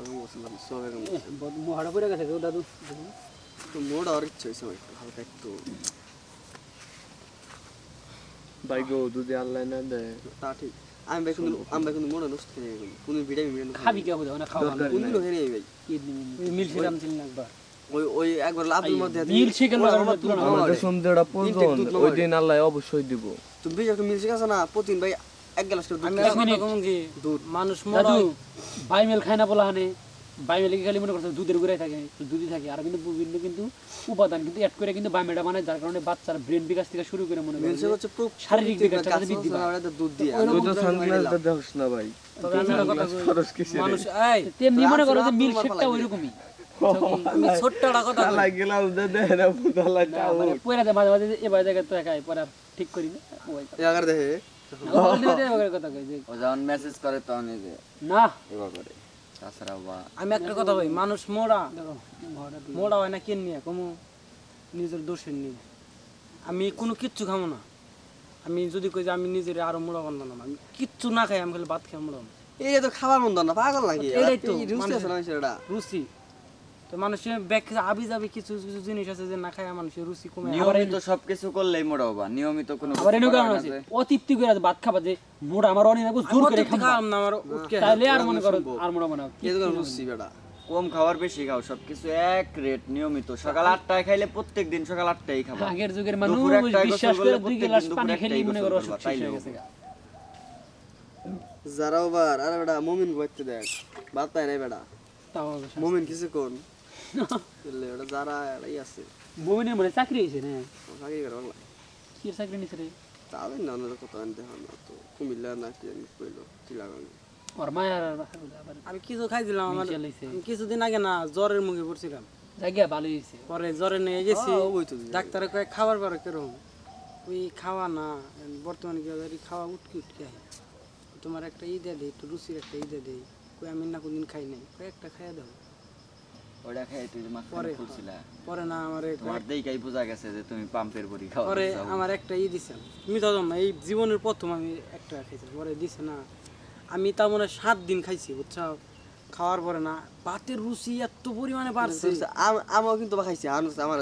ওরকম বলছিলাম সব এরকম মোহাটা পড়ে গেছে দাদু একটু মোড় আর ইচ্ছে হয়েছে একটু হালকা একটু ভাই গো যদি আল্লাহ না দেয় তা ঠিক আমি ভাই কিন্তু আমি ভাই কিন্তু মোড়ে নষ্ট খেয়ে যাই কোনো ভিটামিন মিটামিন খাবি কে না খাওয়া কোন নাই। দিনও ভাই মিল সেরাম ছিল না একবার ওই ওই একবার লাভের মধ্যে মিল শিখে ওরা লাগানোর আমার তুলনা দুধ আমাদের মারে। প্রয়োজন ওই দিন আল্লাহ অবশ্যই দিব তুমি বেশ একটা মিল শিখাছো না প্রতিদিন ভাই এক গ্লাস করে দুধ মানুষ মরা বাইমেল খায় না বলা হানে। বাইমেল খালি মনে করছে দুধের গুড়াই থাকে দুধই থাকে। আর কিন্তু বিভিন্ন কিন্তু উপাদান কিন্তু অ্যাড করে কিন্তু বাইমেলটা বানায় যার কারণে বাচ্চার ব্রেন বিকাশ থেকে শুরু করে মনে মিল করে হচ্ছে শারীরিক বিকাশটা বৃদ্ধি পায়। দুধ দিয়ে। দুধ দেখছ না ভাই। মানুষ এই তেমনি মনে করো যে শেকটা ওইরকমই। ঠিক করি না। যখন মেসেজ করে তখন না। এবার করে। তাছাড়া বা আমি একটা কথা ভাই মানুষ মোড়া মোড়া হয় না কেন নিয়ে? কমু নিজের দোষের নিয়ে। আমি কোনো কিচ্ছু খাব না। আমি যদি কই যে আমি নিজের আরও মোড়া বানালাম আমি কিচ্ছু না খাই আমি খালি ভাত খাই মোড়া এই তো খাবার মন্দ না পাগল নাকি? এটাই তো, রুচি। তো মানুষের ব্যাখ্যা আবি যাবি কিছু কিছু জিনিস আছে যে না খায় মানুষের রুচি কমে। নিয়মিত সবকিছু করলেই মোটা হবা নিয়মিত কোনো আবার করা কারণ আছে? অতৃপ্তি করে ভাত খাবা যে মোড়া আমার অনেক আমি জোর করে খাবা। না আমার উঠকে তাইলে আর মনে করো আর মোড়া বানাও এই তো রুচি বেটা। কম খাওয়ার বেশি খাও সবকিছু এক রেট নিয়মিত। সকাল আটটায় খাইলে প্রত্যেক দিন সকাল আটটায় খাবা। আগের যুগের মানুষ বিশ্বাস করে দুই গ্লাস পানি একটাই মনে করো অসুখ হয়ে গেছে। গা। যারাও বার আরে বেটা মমিন বইতে দেখ। বাদ পায় নাই বেটা। তাও। মমিন কিছু কোন ওটা যারা এরাই আছে বমিনের মনে চাকরি হয়েছে না আগে করে বাংলা কি চাকরি নিছে রে না ওনাদের কথা আনতে হয় না তো কুমিল্লা না কি কইলো ওর মায়ের আবার আমি কিছু খাইছিলাম আমার। আমি কিছুদিন আগে না জ্বরের মুখে পড়ছিলাম জায়গা ভালো হয়েছে পরে জ্বরে নিয়ে গেছি ডাক্তারে কয়ে খাবার পরে কেরম ওই খাওয়া না বর্তমানে কি খাওয়া উটকি উটকি তোমার একটা ই দিয়ে দেয় একটু রুচির একটা ই দিয়ে দেয় কই আমি না কোনদিন খাই নাই কই একটা খাইয়া দাও ওটা খাই তুই মাঝখানে খুলছিলা পরে না আমার তোমার দেখাই বোঝা গেছে যে তুমি পাম্পের বড়ি খাও পরে আমার একটা ই দিছে। তুমি তো জানো না, এই জীবনের প্রথম আমি একটা খাইছি পরে দিছে না। আমি তার মানে সাত দিন খাইছি বুঝছ খাওয়ার পরে না ভাতের রুচি এত পরিমাণে বাড়ছে। আমি কিন্তু খাইছি আমার